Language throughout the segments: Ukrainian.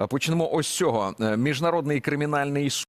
Е, Почнемо ось цього. Е, Міжнародний кримінальний суд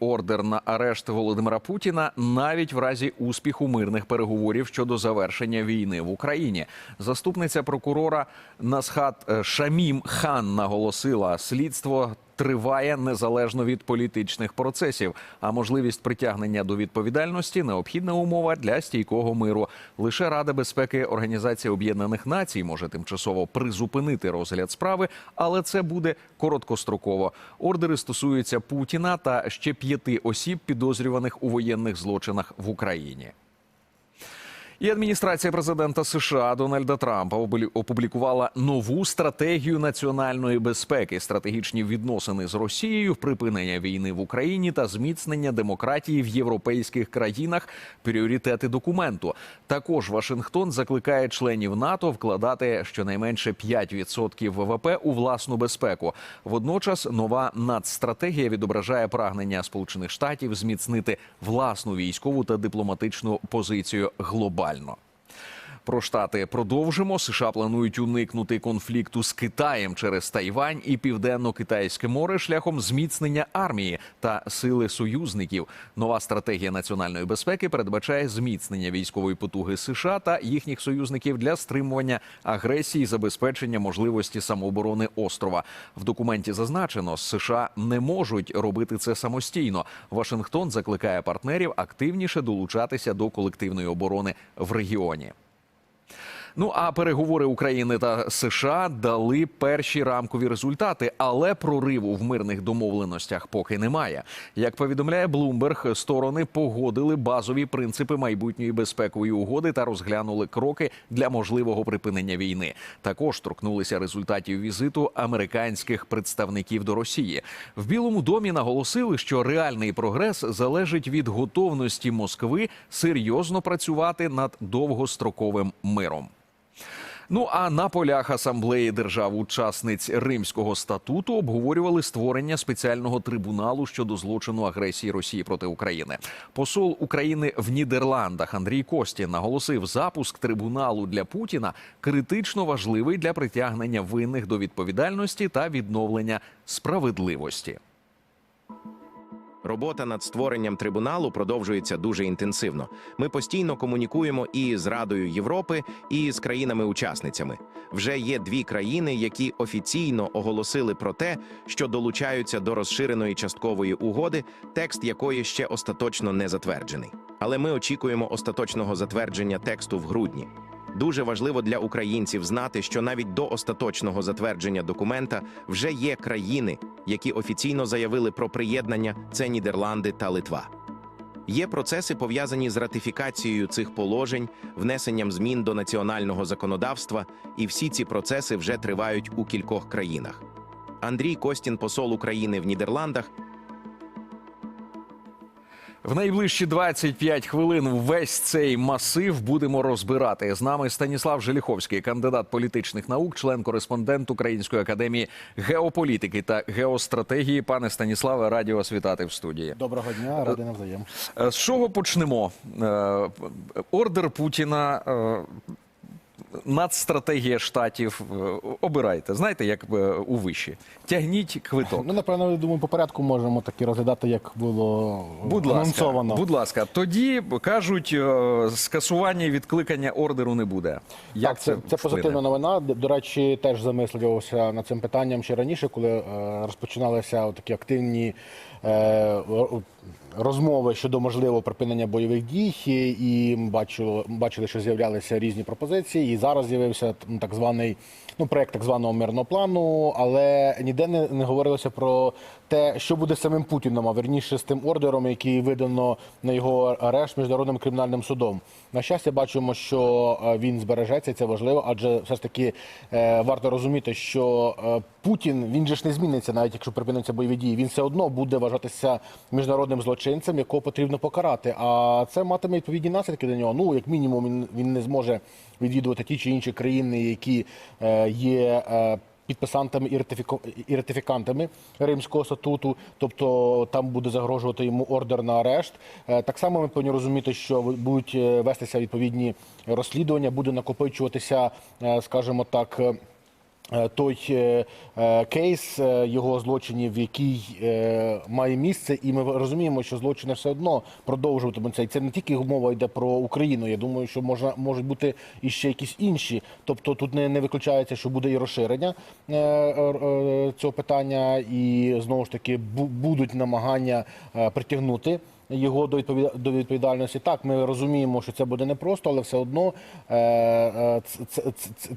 ордер на арешт Володимира Путіна навіть в разі успіху мирних переговорів щодо завершення війни в Україні. Заступниця прокурора Насхат е, Шамім Хан наголосила, слідство триває незалежно від політичних процесів. А можливість притягнення до відповідальності необхідна умова для стійкого миру. Лише Рада безпеки Організації Об'єднаних Націй може тимчасово призупинити розгляд справи, але це буде короткостроково. Ордери стосуються Путіна та ще п'яти осіб, підозрюваних у воєнних злочинах в Україні. І адміністрація президента США Дональда Трампа опублікувала нову стратегію національної безпеки, стратегічні відносини з Росією, припинення війни в Україні та зміцнення демократії в європейських країнах. Пріоритети документу. Також Вашингтон закликає членів НАТО вкладати щонайменше 5% ВВП у власну безпеку. Водночас нова нацстратегія відображає прагнення Сполучених Штатів зміцнити власну військову та дипломатичну позицію глобально актуально. Про штати продовжимо. США планують уникнути конфлікту з Китаєм через Тайвань і Південно-Китайське море шляхом зміцнення армії та сили союзників. Нова стратегія національної безпеки передбачає зміцнення військової потуги США та їхніх союзників для стримування агресії, забезпечення можливості самооборони острова. В документі зазначено, США не можуть робити це самостійно. Вашингтон закликає партнерів активніше долучатися до колективної оборони в регіоні. Ну а переговори України та США дали перші рамкові результати, але прориву в мирних домовленостях поки немає. Як повідомляє Bloomberg, сторони погодили базові принципи майбутньої безпекової угоди та розглянули кроки для можливого припинення війни. Також торкнулися результатів візиту американських представників до Росії. В Білому домі наголосили, що реальний прогрес залежить від готовності Москви серйозно працювати над довгостроковим миром. Ну а на полях асамблеї держав-учасниць Римського статуту обговорювали створення спеціального трибуналу щодо злочину агресії Росії проти України. Посол України в Нідерландах Андрій Костін наголосив, запуск трибуналу для Путіна критично важливий для притягнення винних до відповідальності та відновлення справедливості. Робота над створенням трибуналу продовжується дуже інтенсивно. Ми постійно комунікуємо і з Радою Європи, і з країнами-учасницями. Вже є дві країни, які офіційно оголосили про те, що долучаються до розширеної часткової угоди, текст якої ще остаточно не затверджений. Але ми очікуємо остаточного затвердження тексту в грудні. Дуже важливо для українців знати, що навіть до остаточного затвердження документа вже є країни, які офіційно заявили про приєднання це Нідерланди та Литва. Є процеси пов'язані з ратифікацією цих положень, внесенням змін до національного законодавства, і всі ці процеси вже тривають у кількох країнах. Андрій Костін, посол України в Нідерландах, В найближчі 25 хвилин весь цей масив будемо розбирати. З нами Станіслав Желіховський, кандидат політичних наук, член-кореспондент Української академії геополітики та геостратегії. Пане Станіславе, раді вас вітати в студії. Доброго дня, ради навзаєм. Е, З чого почнемо? Е, Ордер Путіна. Е, Нацстратегія штатів Е, обирайте. Знаєте, як е, у виші. Тягніть квиток. Ну, напевно, я думаю, по порядку можемо таки розглядати, як було Будь ласка, будь ласка, тоді кажуть, е, скасування і відкликання ордеру не буде. Як Так, це, це вплине? позитивна новина. До- речі, теж замислювався над цим питанням ще раніше, коли е, розпочиналися такі активні е, розмови щодо можливого припинення бойових дій, і бачу, бачили, бачили, що з'являлися різні пропозиції. І зараз з'явився так званий ну, проект так званого мирного плану, але ніде не, не говорилося про те, що буде самим Путіном, а верніше з тим ордером, який видано на його арешт міжнародним кримінальним судом. На щастя, бачимо, що е, він збережеться, це важливо, адже все ж таки е, варто розуміти, що е, Путін він же ж не зміниться, навіть якщо припиниться бойові дії. Він все одно буде вважатися міжнародним злочинцем, якого потрібно покарати. А це матиме відповідні наслідки для нього. Ну як мінімум, він, він не зможе відвідувати ті чи інші країни, які є. Підписантами і і ратифікантами Римського статуту, тобто там буде загрожувати йому ордер на арешт. Е, Так само ми повинні розуміти, що будуть е, вестися відповідні розслідування, буде накопичуватися, е, скажімо так. Е, той е, е, кейс його злочинів, який має місце, і ми розуміємо, що злочини все одно продовжуватимуться. І це не тільки мова йде про Україну. Я думаю, що можна можуть бути і ще якісь інші. Тобто тут не, не виключається, що буде і розширення цього питання, і знову ж таки бу- будуть намагання притягнути. Його до відповіда- до відповідальності так. Ми розуміємо, що це буде непросто, але все одно е, е,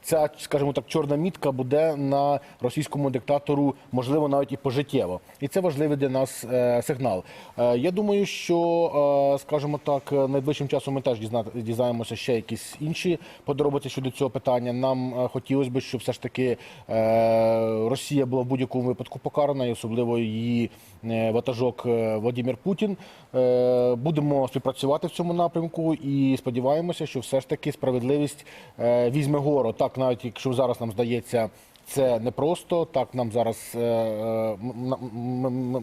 ця, скажімо так, чорна мітка буде на російському диктатору, можливо, навіть і пожиттєво. І це важливий для нас е, сигнал. Я думаю, що, скажімо так, найближчим часом ми теж дізна- дізнаємося ще якісь інші подробиці щодо цього питання. Нам хотілося б, щоб все ж таки Росія була в будь-якому випадку покарана, і особливо її ватажок Владимир Путін. Е, Будемо співпрацювати в цьому напрямку і сподіваємося, що все ж таки справедливість е, візьме гору. Так, навіть якщо зараз нам здається. Це непросто. Так нам зараз е, е,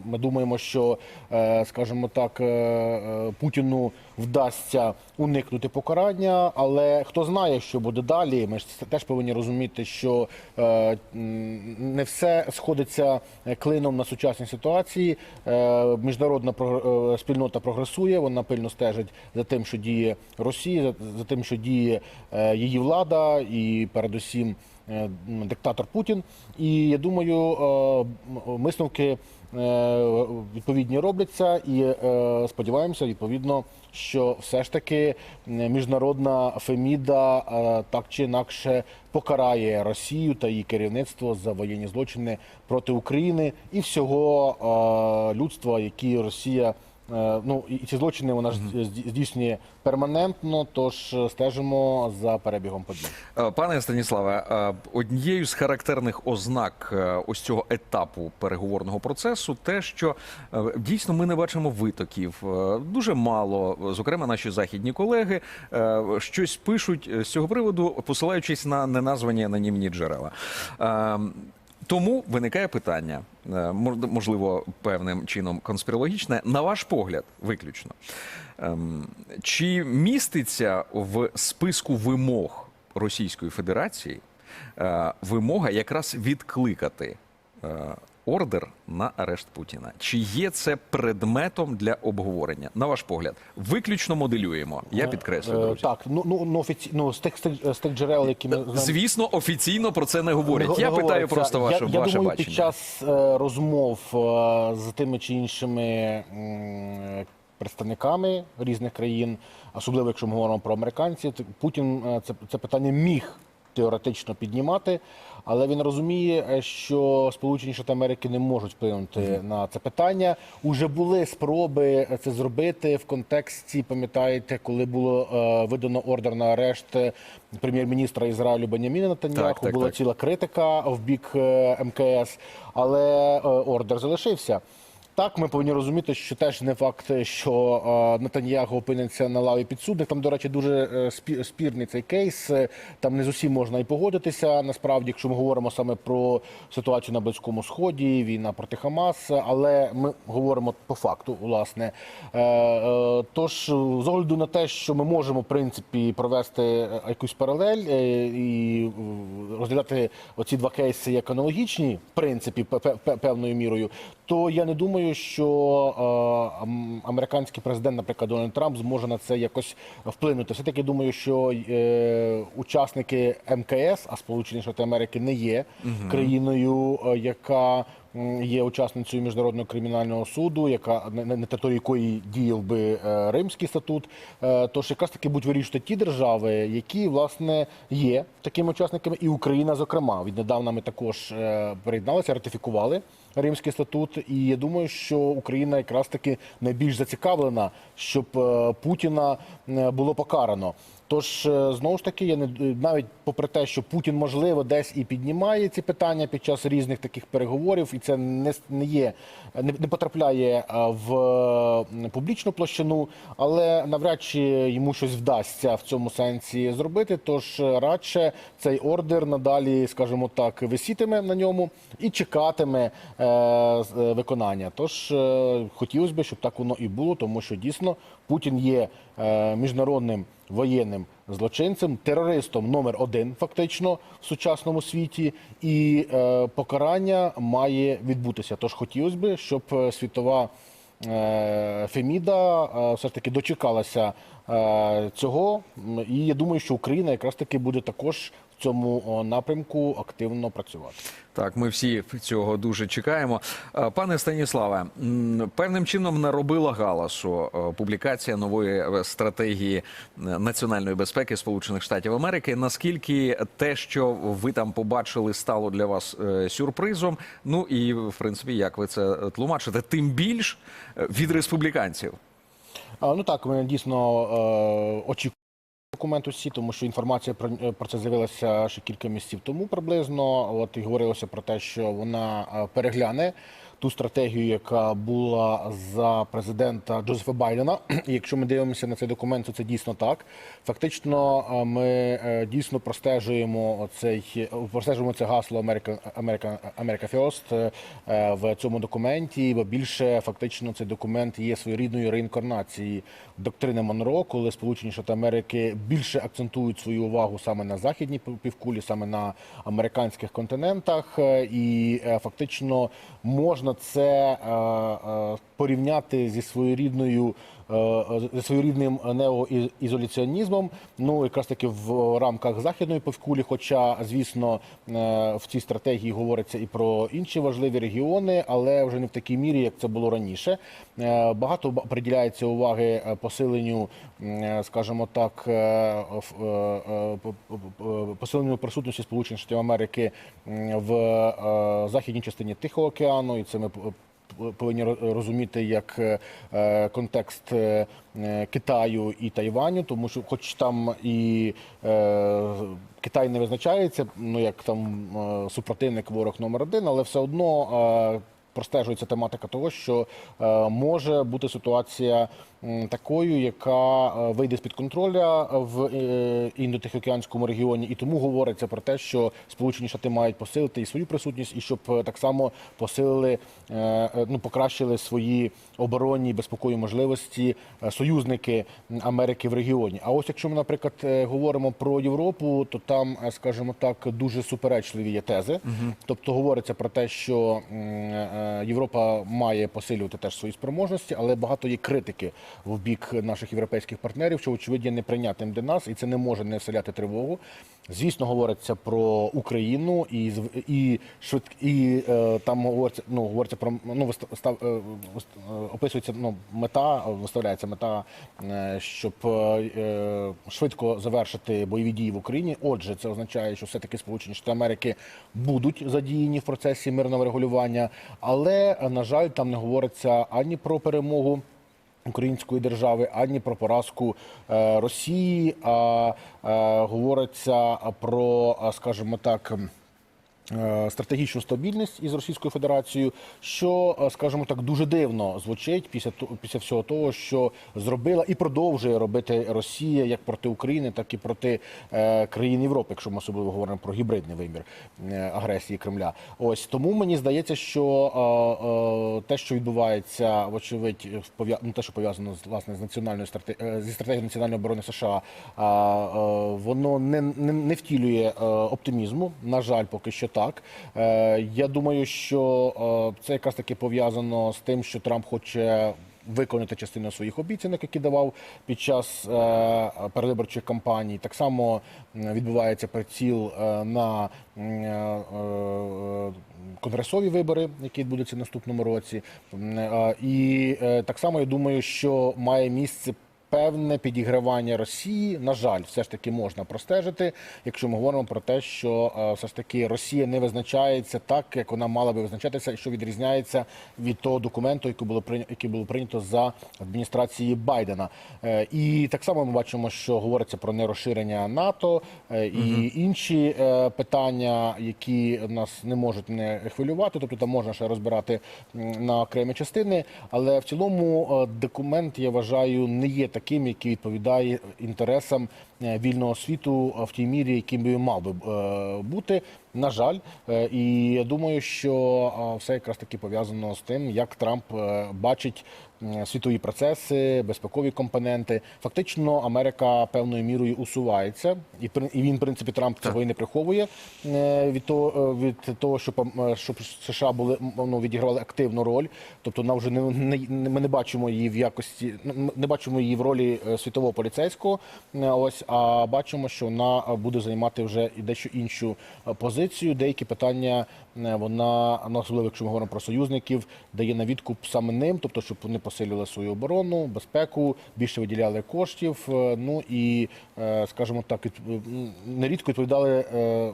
ми думаємо, що, е, скажімо так, Путіну вдасться уникнути покарання, але хто знає, що буде далі. Ми ж теж повинні розуміти, що не все сходиться клином на сучасній ситуації. Міжнародна спільнота прогресує, вона пильно стежить за тим, що діє Росія, за- тим, що діє її влада, і передусім диктатор Путін. І я думаю, е, висновки е, відповідні робляться, і е, сподіваємося, відповідно, що все ж таки міжнародна Феміда е, так чи інакше покарає Росію та її керівництво за воєнні злочини проти України і всього е, людства, які Росія. Е, Ну і ці злочини вона ж здійснює перманентно, тож е, стежимо за перебігом подій. Е, Пане Станіславе, однією з характерних ознак ось цього етапу переговорного процесу, те, що дійсно ми не бачимо витоків. Дуже мало, зокрема, наші західні колеги щось пишуть з цього приводу, посилаючись на неназвані анонімні джерела. Тому виникає питання, е, можливо, певним чином конспірологічне, на ваш погляд, виключно. Ем, Чи міститься в списку вимог Російської Федерації е, вимога якраз відкликати е, ордер на арешт Путіна? Чи є це предметом для обговорення? На ваш погляд, виключно моделюємо. Я підкреслюю, Е, друзі. Так, ну ну ну, офіці... ну з тих з тих, джерел, які ми знаємо, Звісно, офіційно про це не говорять. Не Я говориться. питаю просто ваше, я, я ваше думаю, бачення. під час е, розмов е, з тими чи іншими представниками різних країн, особливо якщо ми говоримо про американців, Путін це, це питання міг теоретично піднімати, але він розуміє, е, що Сполучені Штати Америки не можуть вплинути на це питання. Уже були спроби це зробити в контексті, пам'ятаєте, коли було е, видано ордер на арешт е, прем'єр-міністра Ізраїлю Беняміна Натаньяху. Так, була так. ціла критика в бік е, МКС, але е, ордер залишився. Так, ми повинні розуміти, що теж не факт, що Натаньяго опиниться на лаві підсудних. Там, до речі, дуже е, спірний цей кейс. Там не з усім можна і погодитися. Насправді, якщо ми говоримо саме про ситуацію на Близькому Сході, війна проти Хамас, але ми говоримо по факту, власне. Е, е, Тож, з огляду на те, що ми можемо в принципі провести якусь паралель і розглядати оці два кейси як аналогічні, в принципі, пе- пе- пе- певною мірою, то я не думаю, що е, американський президент, наприклад, Дональд Трамп, зможе на це якось вплинути. Все таки думаю, що е, учасники МКС, а Сполучені Штати Америки не є країною, е, яка є учасницею міжнародного кримінального суду, яка на, території якої діяв би е, Римський статут. Е, Тож якраз таки будуть вирішувати ті держави, які власне є такими учасниками, і Україна, зокрема, віднедавна ми також е, приєдналися, ратифікували Римський статут. І я думаю, що Україна якраз таки найбільш зацікавлена, щоб е, Путіна е, було покарано. Тож е, знову ж таки, я не навіть попри те, що Путін можливо десь і піднімає ці питання під час різних таких переговорів, і це не, не є не, не потрапляє е, в е, публічну площину, але навряд чи йому щось вдасться в цьому сенсі зробити. Тож е, радше цей ордер надалі, скажімо так, висітиме на ньому і чекатиме е, е, виконання. Тож е, хотілося б, щоб так воно і було, тому що дійсно Путін є е, міжнародним воєнним злочинцем, терористом номер один, фактично в сучасному світі, і е, покарання має відбутися. Тож хотілося б, щоб е, світова е, Феміда е, все ж таки дочекалася цього. І я думаю, що Україна якраз таки буде також в цьому напрямку активно працювати. Так, ми всі цього дуже чекаємо. Е, Пане Станіславе, певним чином наробила галасу е, публікація нової е, стратегії е, національної безпеки Сполучених Штатів Америки. Наскільки те, що ви там побачили, стало для вас е, сюрпризом? Ну і в принципі, як ви це тлумачите, тим більш е, від республіканців. Ну так, ми дійсно е, очікуємо документ усі, тому що інформація про, е, про це з'явилася ще кілька місяців тому приблизно. От і говорилося про те, що вона е, перегляне ту стратегію, яка була за президента Джозефа Байдена. І якщо ми дивимося на цей документ, то це дійсно так. Фактично, е, ми е, дійсно простежуємо цей простежуємо це гасло America, America, America First е, в цьому документі, бо більше фактично цей документ є своєрідною реінкарнацією доктрини Монро, коли Сполучені Штати Америки більше акцентують свою увагу саме на західній півкулі, саме на американських континентах, і фактично можна це е, е, порівняти зі своєрідною своєрідним неоізоляціонізмом. Ну якраз таки в рамках західної півкулі, хоча звісно е, в цій стратегії говориться і про інші важливі регіони, але вже не в такій мірі, як це було раніше. Е, Багато приділяється уваги е, посиленню, е, скажімо так, е, е, е, посиленню присутності Сполучених Штатів Америки в е, західній частині Тихого океану, і це ми повинні розуміти як е, е, контекст е, Китаю і Тайваню, тому що, хоч там і Китай не визначається, ну як там супротивник ворог номер один, але все одно. Простежується тематика того, що е, може бути ситуація такою, яка е, вийде з під контроля в е, індотихоокеанському регіоні, і тому говориться про те, що Сполучені Штати мають посилити і свою присутність, і щоб е, так само посилили, ну покращили свої оборонні і безпекові можливості союзники Америки в регіоні. А ось якщо ми, наприклад, говоримо про Європу, то там, скажімо так, дуже суперечливі є тези. Тобто говориться про те, що Європа має посилювати теж свої спроможності, але багато є критики в бік наших європейських партнерів, що очевидно неприйнятним для нас, і це не може не вселяти тривогу. Звісно, говориться про Україну і і швид і е, там говориться, ну говориться про ну виста- став, е, е, описується ну мета, виставляється мета, е, щоб е, швидко завершити бойові дії в Україні. Отже, це означає, що все таки Сполучені Штати Америки будуть задіяні в процесі мирного регулювання, але на жаль, там не говориться ані про перемогу української держави, ані про поразку е, Росії, а е, говориться про, скажімо так. Е, Стратегічну стабільність із Російською Федерацією, що, е, скажімо так, дуже дивно звучить після після всього того, що зробила і продовжує робити Росія як проти України, так і проти е, країн Європи, якщо ми особливо говоримо про гібридний вимір агресії Кремля. Ось тому мені здається, що те, що відбувається, вочевидь, ну, те, що пов'язано з власне з національною страте- е, зі стратегією національної оборони США, воно не, не, не втілює оптимізму. На жаль, поки що так. Е, Я думаю, що е, це якраз таки пов'язано з тим, що Трамп хоче. Виконати частину своїх обіцянок, які давав під час е, передвиборчих кампаній. Так само відбувається приціл е, на е, е, конгресові вибори, які відбудуться в наступному році. Е, І е, так само я думаю, що має місце. Певне підігравання Росії, на жаль, все ж таки можна простежити, якщо ми говоримо про те, що е, все ж таки Росія не визначається так, як вона мала би визначатися, і що відрізняється від того документу, який було прийнято, який було прийнято за адміністрації Байдена. Е, І так само ми бачимо, що говориться про нерозширення НАТО е, і інші питання, які нас не можуть не хвилювати. Тобто там можна ще розбирати на окремі частини. Але в цілому документ я вважаю не є таким, який відповідає інтересам е, вільного світу е, в тій мірі, яким би мав би е, бути. На жаль, і я думаю, що все якраз таки пов'язано з тим, як Трамп бачить світові процеси, безпекові компоненти. Фактично, Америка певною мірою усувається, і і він, в принципі, Трамп цього і не приховує е, від того, е, від того, щоб щоб США були ну, відігравали активну роль. Тобто, нам вже не, не ми не бачимо її в якості, не бачимо її в ролі е, світового поліцейського. е, Ось а бачимо, що вона е, буде займати вже і дещо іншу е, позицію. Деякі питання е, вона ну, особливо, якщо ми говоримо про союзників, дає на відкуп саме ним, тобто, щоб вони посилювали свою оборону, безпеку, більше виділяли коштів. е, Ну і е, скажімо так, нерідко відповідали е,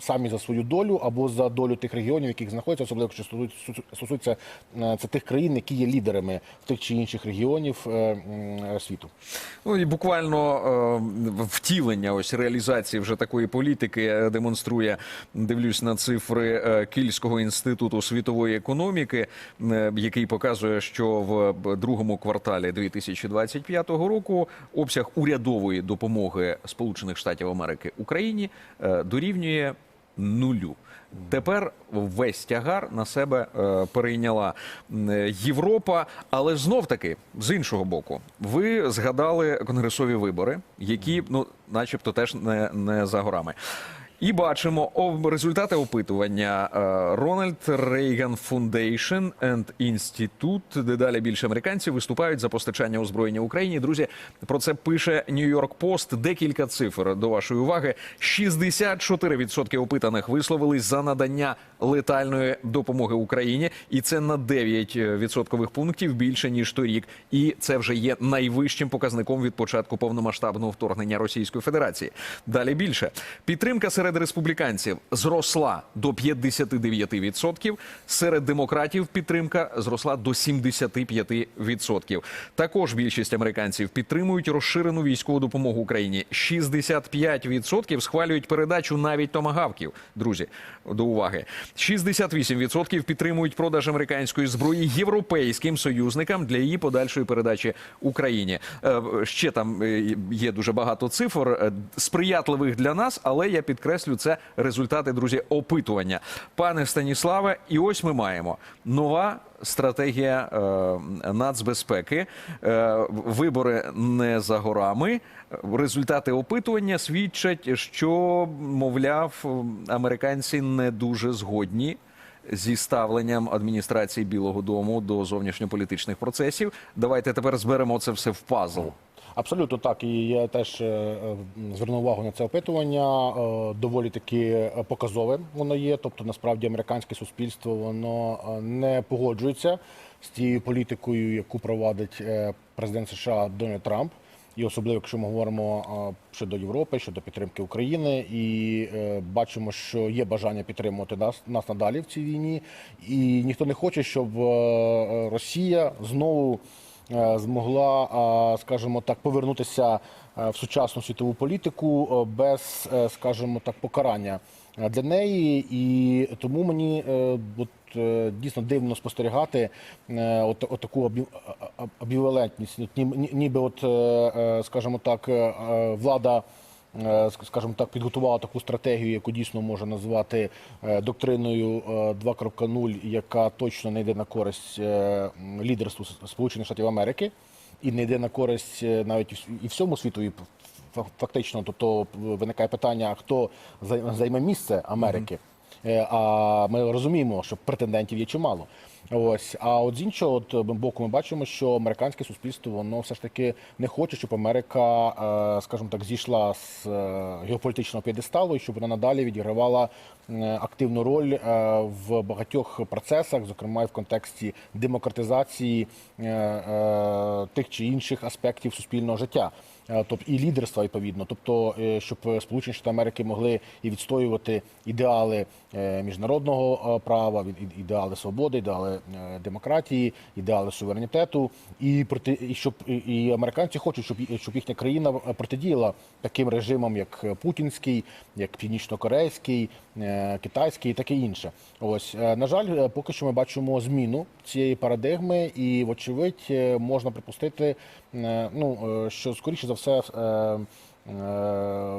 самі за свою долю або за долю тих регіонів, яких знаходяться, особливо якщо стосується- це тих країн, які є лідерами в тих чи інших регіонів світу. Ну і буквально втілення ось реалізації вже такої політики демонструє. Дивлюсь на цифри Кільського інституту світової економіки, який показує, що в другому кварталі 2025 року обсяг урядової допомоги Сполучених Штатів Америки Україні е, дорівнює нулю. Тепер весь тягар на себе е, перейняла е, Європа, але знов таки з іншого боку, ви згадали конгресові вибори, які ну, начебто, теж не, не за горами. І бачимо результати опитування е, Ronald Reagan Foundation and Institute. Дедалі більше американців виступають за постачання озброєння Україні. Друзі, про це пише York Post. Декілька цифр до вашої уваги. 64% опитаних висловились за надання летальної допомоги Україні, і це на 9 відсоткових пунктів більше ніж торік. І це вже є найвищим показником від початку повномасштабного вторгнення Російської Федерації. Далі більше підтримка серед республіканців зросла до 59%, Серед демократів підтримка зросла до 75%. Також більшість американців підтримують розширену військову допомогу Україні. 65% схвалюють передачу навіть томагавків. Друзі, до уваги. 68% підтримують продаж американської зброї європейським союзникам для її подальшої передачі Україні. Е, Ще там е, є дуже багато цифр е, сприятливих для нас, але я підкреслю це результати, друзі, опитування. Пане Станіславе, і ось ми маємо нова стратегія е, нацбезпеки. Е, вибори не за горами. Результати опитування свідчать, що, мовляв, американці не дуже згодні зі ставленням адміністрації Білого Дому до зовнішньополітичних процесів. Давайте тепер зберемо це все в пазл. Абсолютно так. І я теж е, е, звернув увагу на це опитування. Е, Доволі таки показове воно є. Тобто, насправді, американське суспільство воно не погоджується з тією політикою, яку провадить президент США Дональд Трамп. І особливо, якщо ми говоримо щодо Європи, щодо підтримки України, і бачимо, що є бажання підтримувати нас, нас надалі в цій війні, і ніхто не хоче, щоб Росія знову змогла, е, скажімо так, повернутися е, в сучасну світову політику е, без, е, скажімо так, покарання е, для неї. І тому мені е, от, е, дійсно дивно спостерігати е, от, от таку обівалентність. Ніби, от, е, е, скажімо так, е, е, влада. Е, ск- Скажімо так, підготувала таку стратегію, яку дійсно можна назвати е, доктриною е, 2.0, яка точно не йде на користь е, лідерству Сполучених Штатів Америки і не йде на користь е, навіть і всьому світу. і Фактично, тобто виникає питання, хто займе місце Америки. Е, А ми розуміємо, що претендентів є чимало. Ось, а от з іншого от боку, ми бачимо, що американське суспільство воно все ж таки не хоче, щоб Америка, е, скажімо так, зійшла з е, геополітичного п'єдесталу і щоб вона надалі відігравала активну роль е, в багатьох процесах, зокрема і в контексті демократизації тих чи інших аспектів суспільного життя. Тобто і лідерства відповідно, тобто, е, щоб Сполучені Штати Америки могли і відстоювати ідеали е, міжнародного права, ідеали свободи, ідеали демократії, ідеали суверенітету, і проти і щоб і- американці хочуть, щоб щоб їхня країна протидіяла таким режимам, як путінський, як північно-корейський, китайський і таке інше. Ось на жаль, поки що ми бачимо зміну цієї парадигми, і вочевидь можна припустити, ну е, що скоріше за все. е,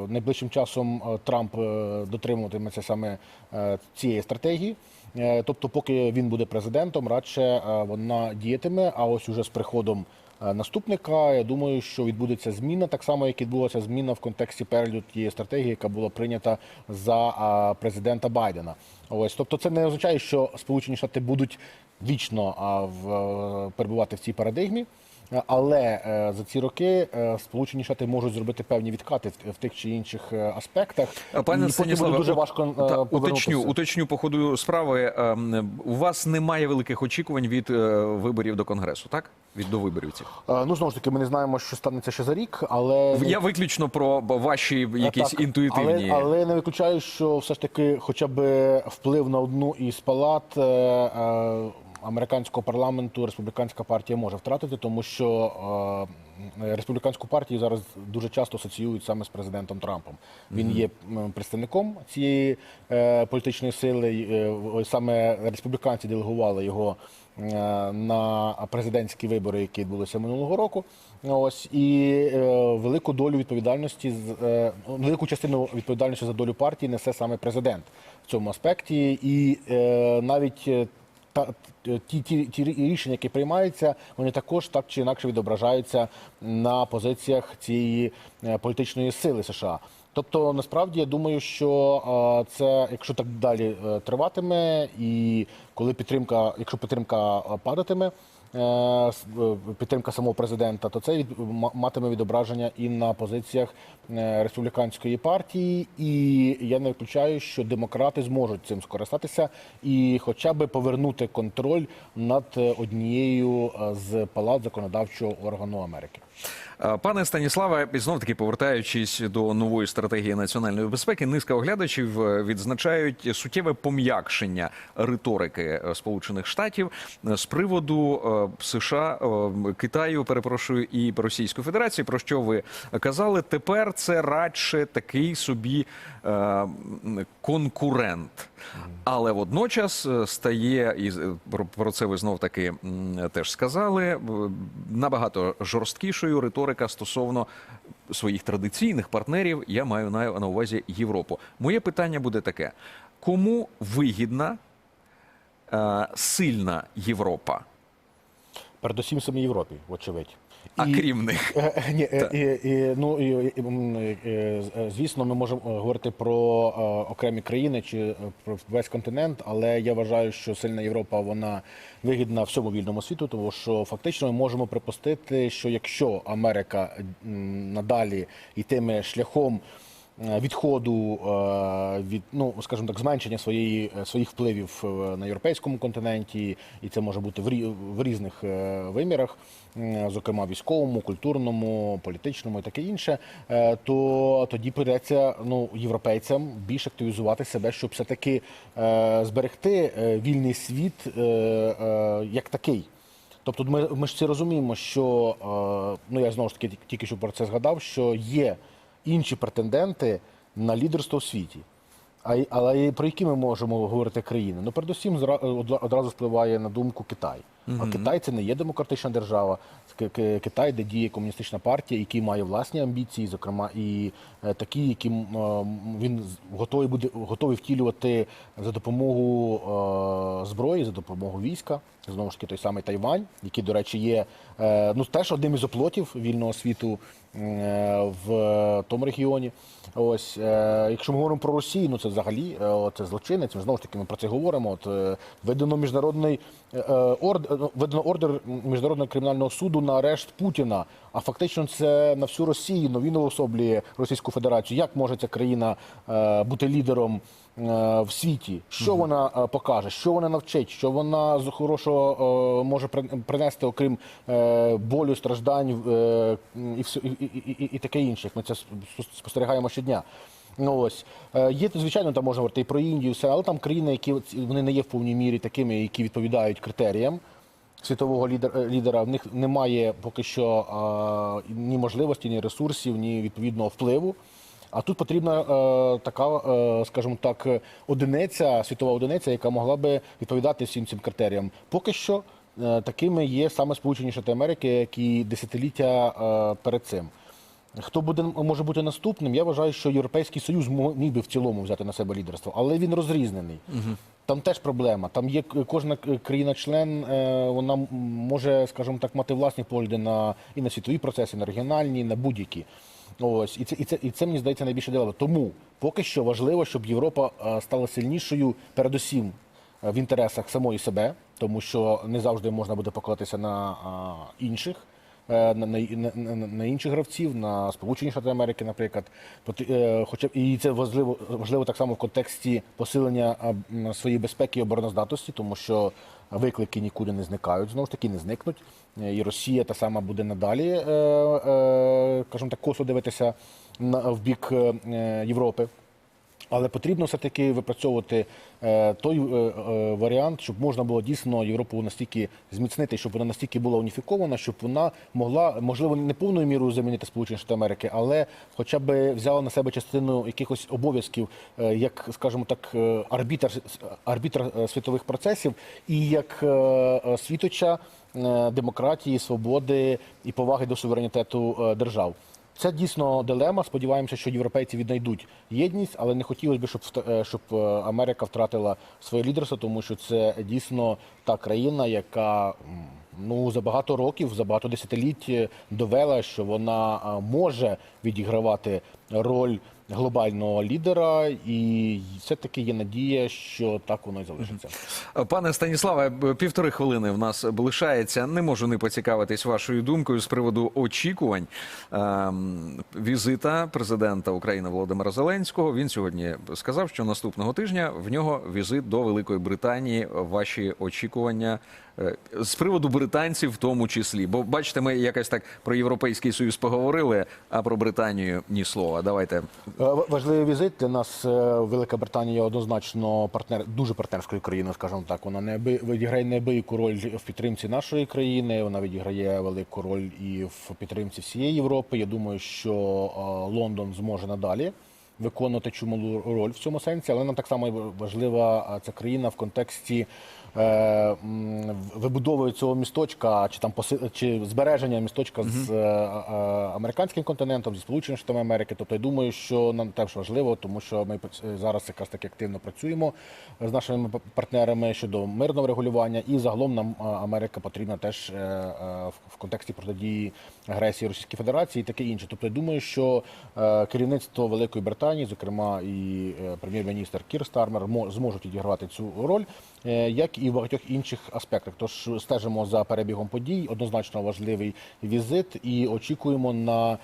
найближчим часом е, Трамп е, дотримуватиметься саме е, цієї стратегії. Е, Тобто, поки він буде президентом, радше е, вона діятиме. А ось уже з приходом е, наступника, я думаю, що відбудеться зміна, так само як відбулася зміна в контексті перегляду тієї стратегії, яка була прийнята за е, президента Байдена. Ось, тобто, це не означає, що Сполучені Штати будуть вічно е, перебувати в цій парадигмі. Але е, за ці роки е, Сполучені Штати можуть зробити певні відкати в, тих чи інших е, аспектах. Пане Станіславе, дуже важко та, уточню, уточню по ходу справи. ем, У вас немає великих очікувань від виборів до конгресу, так? Від до виборів цих. Ну знову ж таки, ми не знаємо, що станеться ще за рік, але Я виключно про ваші якісь Так, інтуїтивні. Але, але не виключаю, що все ж таки, хоча б вплив на одну із палат американського парламенту республіканська партія може втратити, тому що е, республіканську партію зараз дуже часто асоціюють саме з президентом Трампом. Він є представником цієї е, політичної сили. е, Саме республіканці делегували його е, на президентські вибори, які відбулися минулого року. Ось і е, велику долю відповідальності з е, велику частину відповідальності за долю партії несе саме президент в цьому аспекті, і е, навіть е, та ті, ті, ті рішення, які приймаються, вони також так чи інакше відображаються на позиціях цієї е, політичної сили США. Тобто, насправді я думаю, що е, це, якщо так далі е, триватиме, і коли підтримка, якщо підтримка е, падатиме, е, е, підтримка самого президента, то це від, ма- матиме відображення і на позиціях е, республіканської партії. І я не виключаю, що демократи зможуть цим скористатися і хоча б повернути контроль над е, однією е, з палат законодавчого органу Америки. Е, Пане Станіславе, і знов таки повертаючись до нової стратегії національної безпеки, низка оглядачів е, відзначають суттєве пом'якшення риторики е, Сполучених Штатів з приводу США, Китаю, перепрошую, і Російської Федерації. Про що ви казали? Тепер це радше такий собі конкурент. Але водночас е, стає, і про- про це ви знов таки теж сказали, е, набагато жорсткішою риторика стосовно своїх традиційних партнерів. Я маю на, увазі Європу. Моє питання буде таке: кому вигідна е, сильна Європа, Передусім самій Європі, вочевидь. А І- крім них? Е, е, Ні, е, і, і, ну і, і, звісно, ми можемо говорити про окремі країни чи про весь континент, але я вважаю, що сильна Європа вона вигідна всьому вільному світу, тому що фактично ми можемо припустити, що якщо Америка надалі йтиме шляхом. Е, Відходу е, від ну скажімо так, зменшення своєї е, своїх впливів на європейському континенті, і це може бути в рі- в різних вимірах, зокрема військовому, культурному, політичному і таке інше, то тоді прийдеться ну європейцям більш активізувати себе, щоб все таки зберегти вільний світ як такий. Тобто ми, ми ж це розуміємо, що ну я знову ж таки тільки що про це згадав, що є інші претенденти на лідерство в світі. А, але про які ми можемо говорити країни? Ну, передусім, зра- одразу спливає на думку Китай. А Китай це не є демократична держава. Це Ки- Ки- Китай, де діє комуністична партія, який має власні амбіції, зокрема, і е, такі, які е, він готовий буде готовий втілювати за допомогу е, зброї, за допомогою війська. Знову ж таки, той самий Тайвань, який, до речі, є е, ну теж одним із оплотів вільного світу е, в тому регіоні. Ось е, якщо ми говоримо про Росію, ну це взагалі е, це злочинець. Ми знову ж таки ми про це говоримо. От е, видано міжнародний е, е, ордер, видано ордер міжнародного кримінального суду на арешт Путіна. А фактично це на всю Росію. Ну він Російську Федерацію. Як може ця країна е, бути лідером? Е, В світі, що вона е, покаже, що вона навчить, що вона з хорошого е, може принести, окрім болю, страждань і, і, і, і, таке інше. як Ми це спостерігаємо щодня. Ну ось є звичайно, там можна говорити і про Індію, все, але там країни, які вони не є в повній мірі такими, які відповідають критеріям світового лідер, е, лідера. В них немає поки що е, ні можливості, ні ресурсів, ні відповідного впливу. А тут потрібна е, така, е, скажімо так, одиниця, світова одиниця, яка могла би відповідати всім цим критеріям. Поки що е, такими є саме Сполучені Штати Америки, які десятиліття е, перед цим. Хто буде може бути наступним? Я вважаю, що Європейський Союз міг би в цілому взяти на себе лідерство, але він розрізнений. Там теж проблема. Там є кожна країна-член, е, вона може, скажімо так, мати власні погляди на і на світові процеси, і на регіональні, і на будь-які. Ось і це, і це, і це мені здається найбільше дилема. Тому поки що важливо, щоб Європа е, стала сильнішою, передусім е, в інтересах самої себе, тому що не завжди можна буде покладатися на інших. е, На, на, на, на- на інших гравців, на Сполучені Штати Америки, наприклад, хоча і це важливо, важливо так само в контексті посилення своєї безпеки і обороноздатності, тому що виклики нікуди не зникають, знову ж таки не зникнуть. Е, І Росія та сама буде надалі, скажімо е, кажімо так, косо дивитися в бік е, е, Європи. Але потрібно все-таки випрацьовувати е, той е, е, варіант, щоб можна було дійсно Європу настільки зміцнити, щоб вона настільки була уніфікована, щоб вона могла, можливо, не повною мірою замінити Сполучені Штати Америки, але хоча б взяла на себе частину якихось обов'язків, як, скажімо так, арбітр, арбітр світових процесів і як світоча демократії, свободи і поваги до суверенітету держав. Це дійсно дилема. Сподіваємося, що європейці віднайдуть єдність, але не хотілося б, щоб е, щоб е, Америка втратила своє лідерство, тому що це дійсно та країна, яка ну за багато років, за багато десятиліть довела, що вона е, може відігравати роль глобального лідера, і все таки є надія, що так воно і залишиться. Пане Станіславе, півтори хвилини в нас лишається. Не можу не поцікавитись вашою думкою з приводу очікувань ем, візита президента України Володимира Зеленського. Він сьогодні сказав, що наступного тижня в нього візит до Великої Британії. Ваші очікування з приводу британців, в тому числі. Бо бачите, ми якось так про Європейський Союз поговорили, а про Британію ні слова. Давайте Е, Важливий візит для нас. е, Велика Британія однозначно партнер дуже партнерською країною, скажімо так. Вона не відіграє неабияку роль в підтримці нашої країни. Вона відіграє велику роль і в підтримці всієї Європи. Я думаю, що е, Лондон зможе надалі. Виконувати чималу роль в цьому сенсі, але нам так само важлива е, ця країна в контексті е, м, цього місточка, чи там чи збереження місточка з е, е, американським континентом, зі Сполученими Штатами Америки. Тобто я думаю, що нам теж важливо, тому що ми зараз якраз таки активно працюємо з нашими партнерами щодо мирного регулювання, і загалом нам Америка потрібна теж в- контексті протидії агресії Російської Федерації і таке інше. Тобто я думаю, що керівництво Великої Британії, зокрема і прем'єр-міністр Кір Стармер, мо- зможуть відігравати цю роль, як і в багатьох інших аспектах. Тож стежимо за перебігом подій. Однозначно важливий візит, і очікуємо на е,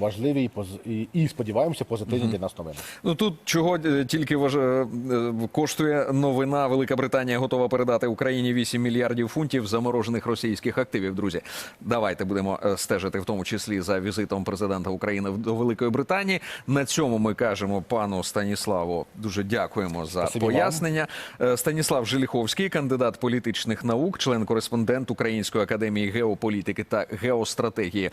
важливі поз- і- і сподіваємося позитивні для нас новини. Ну тут чого е, тільки важ... е, е, коштує новина. Велика Британія готова передати Україні 8 мільярдів фунтів заморожених російських активів. Друзі, давайте будемо е, стежити в тому числі за візитом президента України до Великої Британії. На цьому ми кажемо пану Станіславу. Дуже дякуємо за Спасибі пояснення. Е, Станіслав Желіховський, кандидат політичних наук, член-кореспондент Української академії геополітики та геостратегії,